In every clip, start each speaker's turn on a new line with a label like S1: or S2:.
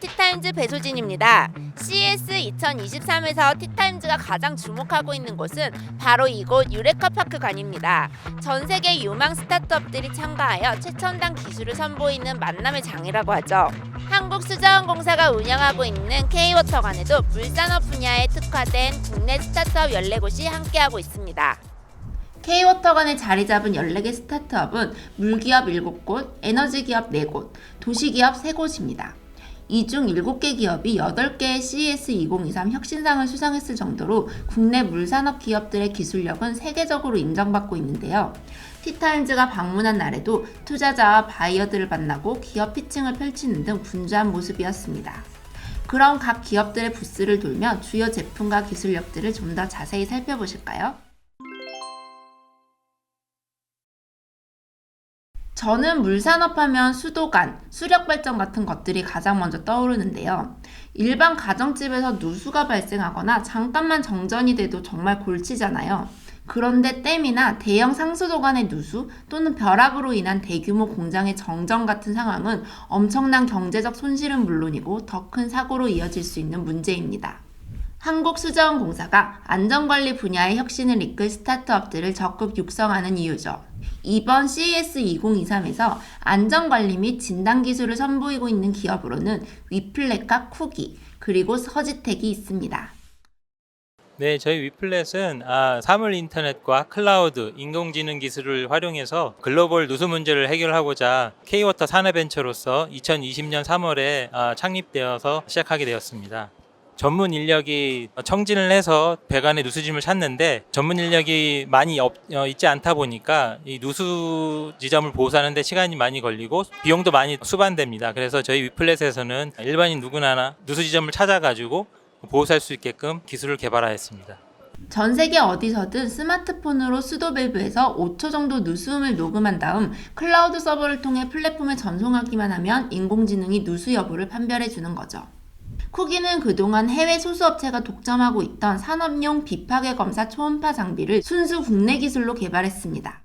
S1: 티타임즈 배소진입니다. CS 2023에서 티타임즈가 가장 주목하고 있는 곳은 바로 이곳 유레카 파크관입니다. 전 세계 유망 스타트업들이 참가하여 최첨단 기술을 선보이는 만남의 장이라고 하죠. 한국수자원공사가 운영하고 있는 K워터관에도 물산업 분야에 특화된 국내 스타트업 14곳이 함께하고 있습니다. K워터관에 자리 잡은 14개 스타트업은 물기업 7곳, 에너지기업 4곳, 도시기업 3곳입니다. 이 중 7개 기업이 8개의 CES 2023 혁신상을 수상했을 정도로 국내 물산업 기업들의 기술력은 세계적으로 인정받고 있는데요. 티타임즈가 방문한 날에도 투자자와 바이어들을 만나고 기업 피칭을 펼치는 등 분주한 모습이었습니다. 그럼 각 기업들의 부스를 돌며 주요 제품과 기술력들을 좀 더 자세히 살펴보실까요? 저는 물산업 하면 수도관, 수력발전 같은 것들이 가장 먼저 떠오르는데요. 일반 가정집에서 누수가 발생하거나 잠깐만 정전이 돼도 정말 골치잖아요. 그런데 댐이나 대형 상수도관의 누수 또는 벼락으로 인한 대규모 공장의 정전 같은 상황은 엄청난 경제적 손실은 물론이고 더 큰 사고로 이어질 수 있는 문제입니다. 한국수자원공사가 안전관리 분야의 혁신을 이끌 스타트업들을 적극 육성하는 이유죠. 이번 CES 2023에서 안전관리 및 진단 기술을 선보이고 있는 기업으로는 위플렛과 쿠기, 그리고 서지텍이 있습니다.
S2: 네, 저희 위플렛은 아, 사물 인터넷과 클라우드, 인공지능 기술을 활용해서 글로벌 누수 문제를 해결하고자 K워터 산업벤처로서 2020년 3월에 아, 창립되어서 시작하게 되었습니다. 전문 인력이 청진을 해서 배관의 누수짐을 찾는데 전문 인력이 많이 없, 어, 있지 않다 보니까 이 누수 지점을 보호하는데 시간이 많이 걸리고 비용도 많이 수반됩니다. 그래서 저희 위플렛에서는 일반인 누구나 누수 지점을 찾아가지고 보호할 수 있게끔 기술을 개발하였습니다.
S1: 전 세계 어디서든 스마트폰으로 수도 밸브에서 5초 정도 누수음을 녹음한 다음 클라우드 서버를 통해 플랫폼에 전송하기만 하면 인공지능이 누수 여부를 판별해 주는 거죠. 쿠기는 그동안 해외 소수업체가 독점하고 있던 산업용 비파괴 검사 초음파 장비를 순수 국내 기술로 개발했습니다.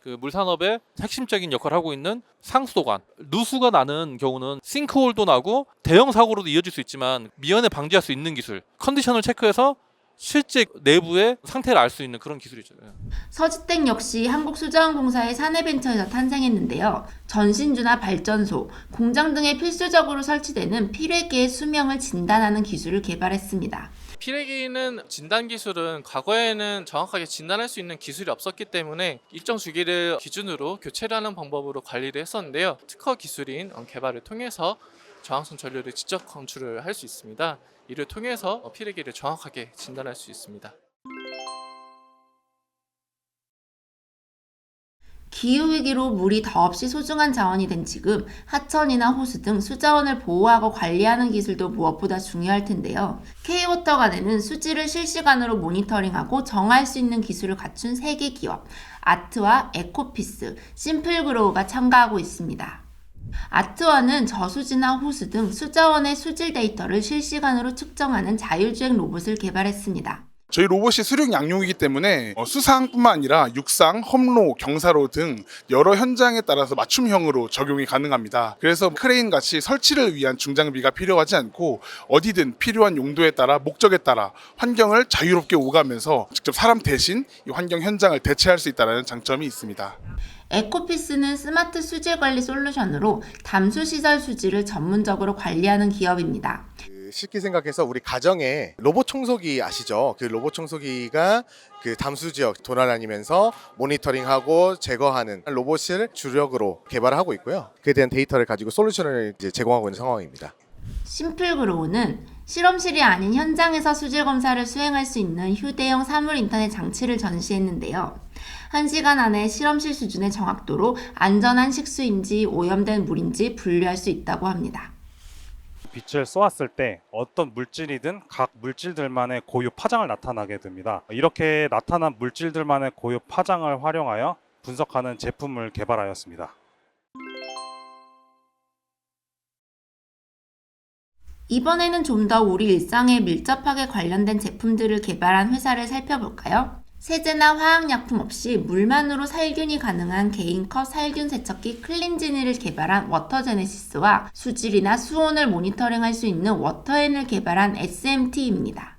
S3: 그 물산업의 핵심적인 역할을 하고 있는 상수도관 누수가 나는 경우는 싱크홀도 나고 대형 사고로도 이어질 수 있지만 미연에 방지할 수 있는 기술 컨디션을 체크해서 실제 내부의 상태를 알 수 있는 그런 기술이죠. 예.
S1: 서지텍 역시 한국수자원공사의 사내벤처에서 탄생했는데요. 전신주나 발전소, 공장 등에 필수적으로 설치되는 필회계의 수명을 진단하는 기술을 개발했습니다.
S4: 피레기는 진단 기술은 과거에는 정확하게 진단할 수 있는 기술이 없었기 때문에 일정 주기를 기준으로 교체를 하는 방법으로 관리를 했었는데요. 특허 기술인 어, 개발을 통해서 저항성 전류를 직접 검출을 할 수 있습니다. 이를 통해서 어, 피레기를 정확하게 진단할 수 있습니다.
S1: 기후위기로 물이 더없이 소중한 자원이 된 지금 하천이나 호수 등 수자원을 보호하고 관리하는 기술도 무엇보다 중요할 텐데요. K워터관에는 수질을 실시간으로 모니터링하고 정할 수 있는 기술을 갖춘 3개 기업, 아트와 에코피스, 심플그로우가 참가하고 있습니다. 아트와는 저수지나 호수 등 수자원의 수질 데이터를 실시간으로 측정하는 자율주행 로봇을 개발했습니다.
S5: 저희 로봇이 수륙 양용이기 때문에 어, 수상뿐만 아니라 육상, 험로, 경사로 등 여러 현장에 따라서 맞춤형으로 적용이 가능합니다. 그래서 크레인 같이 설치를 위한 중장비가 필요하지 않고 어디든 필요한 용도에 따라 목적에 따라 환경을 자유롭게 오가면서 직접 사람 대신 이 환경 현장을 대체할 수 있다는 장점이 있습니다.
S1: 에코피스는 스마트 수질 관리 솔루션으로 담수 시설 수질을 전문적으로 관리하는 기업입니다.
S6: 그 쉽게 생각해서 우리 가정에 로봇 청소기 아시죠? 그 로봇 청소기가 그 담수 지역 돌아다니면서 모니터링하고 제거하는 로봇을 주력으로 개발하고 있고요. 그에 대한 데이터를 가지고 솔루션을 이제 제공하고 있는 상황입니다.
S1: 심플그로우는 실험실이 아닌 현장에서 수질 검사를 수행할 수 있는 휴대용 사물 인터넷 장치를 전시했는데요. 1시간 안에 실험실 수준의 정확도로 안전한 식수인지 오염된 물인지 분류할 수 있다고 합니다.
S7: 빛을 쏘았을 때 어떤 물질이든 각 물질들만의 고유 파장을 나타나게 됩니다. 이렇게 나타난 물질들만의 고유 파장을 활용하여 분석하는 제품을 개발하였습니다.
S1: 이번에는 좀 더 우리 일상에 밀접하게 관련된 제품들을 개발한 회사를 살펴볼까요? 세제나 화학약품 없이 물만으로 살균이 가능한 개인컵 살균 세척기 클린지니를 개발한 워터제네시스와 수질이나 수온을 모니터링할 수 있는 워터엔을 개발한 SMT입니다.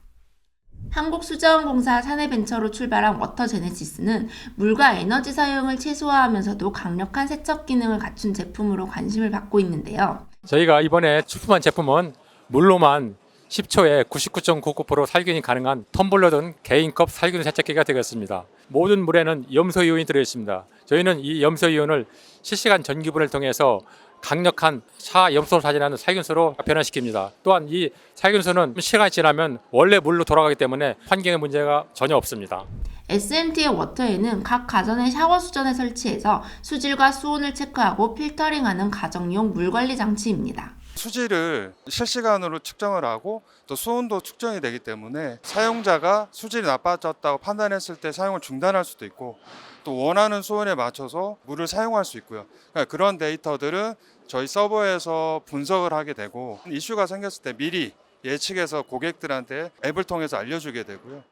S1: 한국수자원공사 사내벤처로 출발한 워터제네시스는 물과 에너지 사용을 최소화하면서도 강력한 세척 기능을 갖춘 제품으로 관심을 받고 있는데요.
S8: 저희가 이번에 출품한 제품은 물로만 10초에 99.99% 살균이 가능한 텀블러 등 개인컵 살균 세척기가 되겠습니다. 모든 물에는 염소 이온이 들어있습니다. 저희는 이 염소 이온을 실시간 전기분을 통해서 강력한 차 염소를 사진하는 살균수로 변화시킵니다. 또한 이 살균수는 시간이 지나면 원래 물로 돌아가기 때문에 환경에 문제가 전혀 없습니다.
S1: SMT의 워터에는 각 가전의 샤워 수전에 설치해서 수질과 수온을 체크하고 필터링하는 가정용 물 관리 장치입니다.
S9: 수질을 실시간으로 측정을 하고 또 수온도 측정이 되기 때문에 사용자가 수질이 나빠졌다고 판단했을 때 사용을 중단할 수도 있고 또 원하는 수온에 맞춰서 물을 사용할 수 있고요. 그러니까 그런 데이터들은 저희 서버에서 분석을 하게 되고 이슈가 생겼을 때 미리 예측해서 고객들한테 앱을 통해서 알려주게 되고요.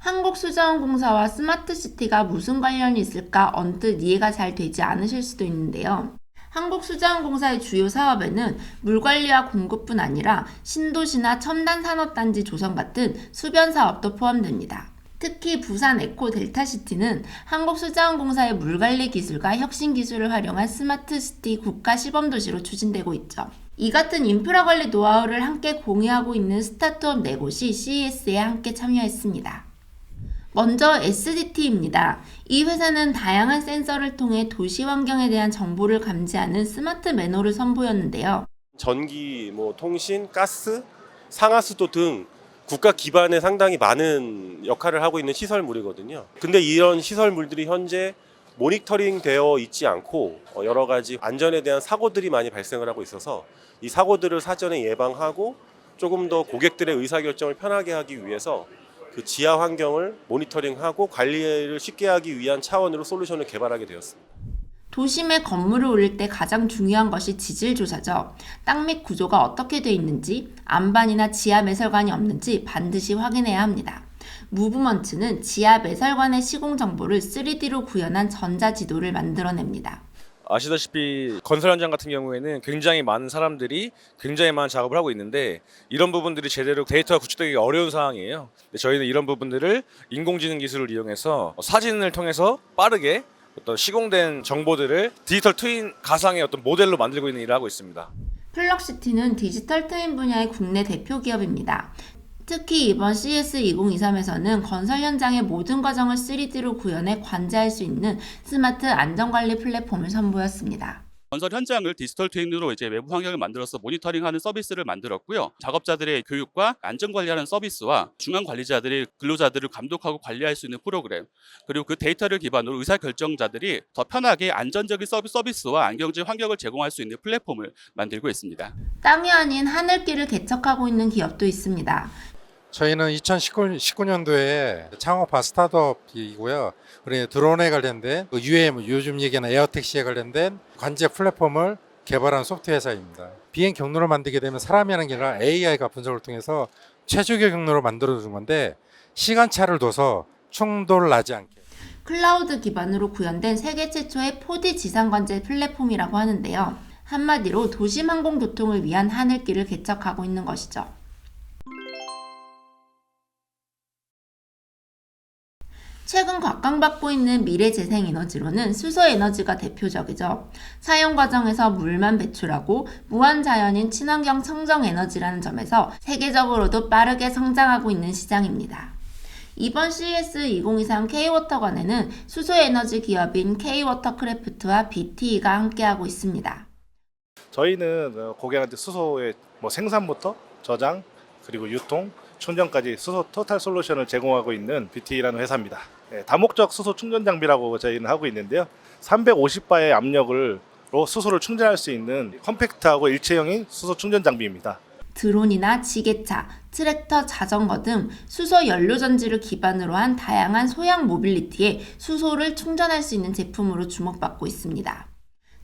S1: 한국수자원공사와 스마트시티가 무슨 관련이 있을까 언뜻 이해가 잘 되지 않으실 수도 있는데요. 한국수자원공사의 주요 사업에는 물관리와 공급뿐 아니라 신도시나 첨단산업단지 조성 같은 수변 사업도 포함됩니다. 특히 부산 에코 델타시티는 한국수자원공사의 물관리 기술과 혁신 기술을 활용한 스마트시티 국가 시범도시로 추진되고 있죠. 이 같은 인프라 관리 노하우를 함께 공유하고 있는 스타트업 네 곳이 CES에 함께 참여했습니다. 먼저 SDT입니다. 이 회사는 다양한 센서를 통해 도시 환경에 대한 정보를 감지하는 스마트 매너를 선보였는데요.
S10: 전기, 뭐 통신, 가스, 상하수도 등 국가 기반에 상당히 많은 역할을 하고 있는 시설물이거든요. 근데 이런 시설물들이 현재 모니터링 되어 있지 않고 어, 여러 가지 안전에 대한 사고들이 많이 발생을 하고 있어서 이 사고들을 사전에 예방하고 조금 더 고객들의 의사결정을 편하게 하기 위해서 그 지하 환경을 모니터링하고 관리를 쉽게 하기 위한 차원으로 솔루션을 개발하게 되었습니다.
S1: 도심에 건물을 올릴 때 가장 중요한 것이 지질 조사죠. 땅및 구조가 어떻게 되어 있는지, 안반이나 지하 매설관이 없는지 반드시 확인해야 합니다. 무브먼트는 지하 매설관의 시공 정보를 3D로 구현한 전자 지도를 만들어냅니다.
S11: 아시다시피 건설 현장 같은 경우에는 굉장히 많은 사람들이 굉장히 많은 작업을 하고 있는데 이런 부분들이 제대로 데이터가 구축되기 어려운 상황이에요. 저희는 이런 부분들을 인공지능 기술을 이용해서 사진을 통해서 빠르게 어떤 시공된 정보들을 디지털 트윈 가상의 어떤 모델로 만들고 있는 일을 하고 있습니다.
S1: 플럭시티는 디지털 트윈 분야의 국내 대표 기업입니다. 특히 이번 CS 2023에서는 건설 현장의 모든 과정을 3D로 구현해 관제할 수 있는 스마트 안전관리 플랫폼을 선보였습니다.
S12: 건설 현장을 디지털 트윈으로 이제 외부 환경을 만들어서 모니터링하는 서비스를 만들었고요. 작업자들의 교육과 안전 관리하는 서비스와 중앙 관리자들이 근로자들을 감독하고 관리할 수 있는 프로그램 그리고 그 데이터를 기반으로 의사 결정자들이 더 편하게 안전적인 서비- 서비스와 안경적 환경을 제공할 수 있는 플랫폼을 만들고 있습니다.
S1: 땅이 아닌 하늘길을 개척하고 있는 기업도 있습니다.
S13: 저희는 2019 년도에 창업한 스타트업이고요. 우리 드론에 관련된 그 UAM, 요즘 얘기하는 에어택시에 관련된 관제 플랫폼을 개발한 소프트웨어 회사입니다. 비행 경로를 만들게 되면 사람이 하는 게 아니라 AI가 분석을 통해서 최적의 경로를 만들어 주는 건데 시간차를 둬서 충돌 나지 않게
S1: 클라우드 기반으로 구현된 세계 최초의 4D 지상 관제 플랫폼이라고 하는데요. 한마디로 도심 항공교통을 위한 하늘길을 개척하고 있는 것이죠. 최근 각광받고 있는 미래 재생 에너지로는 수소 에너지가 대표적이죠. 사용 과정에서 물만 배출하고 무한 자연인 친환경 청정 에너지라는 점에서 세계적으로도 빠르게 성장하고 있는 시장입니다. 이번 CES 2023 K-워터관에는 수소 에너지 기업인 K-워터크래프트와 BTE가 함께하고 있습니다.
S14: 저희는 어, 고객한테 수소의 뭐 생산부터 저장 그리고 유통 충전까지 수소 토탈 솔루션을 제공하고 있는 BT라는 회사입니다. 예, 다목적 수소 충전 장비라고 저희는 하고 있는데요. 350바의 압력으로 수소를 충전할 수 있는 컴팩트하고 일체형인 수소 충전 장비입니다.
S1: 드론이나 지게차, 트랙터, 자전거 등 수소 연료 전지를 기반으로 한 다양한 소형 모빌리티에 수소를 충전할 수 있는 제품으로 주목받고 있습니다.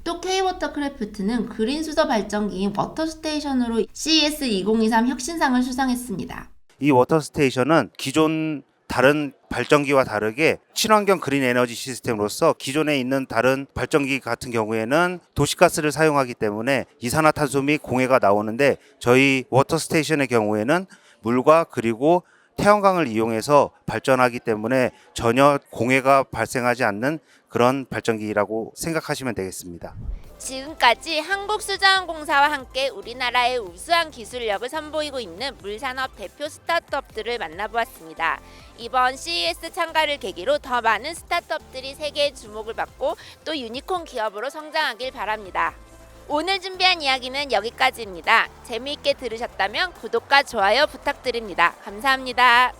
S1: 또 K-워터크래프트는 그린 수소 발전기인 워터스테이션으로 CES 2023 혁신상을 수상했습니다.
S15: 이 워터 스테이션은 기존 다른 발전기와 다르게 친환경 그린 에너지 시스템으로서 기존에 있는 다른 발전기 같은 경우에는 도시가스를 사용하기 때문에 이산화탄소 및 공해가 나오는데 저희 워터 스테이션의 경우에는 물과 그리고 태양광을 이용해서 발전하기 때문에 전혀 공해가 발생하지 않는 그런 발전기라고 생각하시면 되겠습니다.
S1: 지금까지 한국수자원공사와 함께 우리나라의 우수한 기술력을 선보이고 있는 물산업 대표 스타트업들을 만나보았습니다. 이번 CES 참가를 계기로 더 많은 스타트업들이 세계의 주목을 받고 또 유니콘 기업으로 성장하길 바랍니다. 오늘 준비한 이야기는 여기까지입니다. 재미있게 들으셨다면 구독과 좋아요 부탁드립니다. 감사합니다.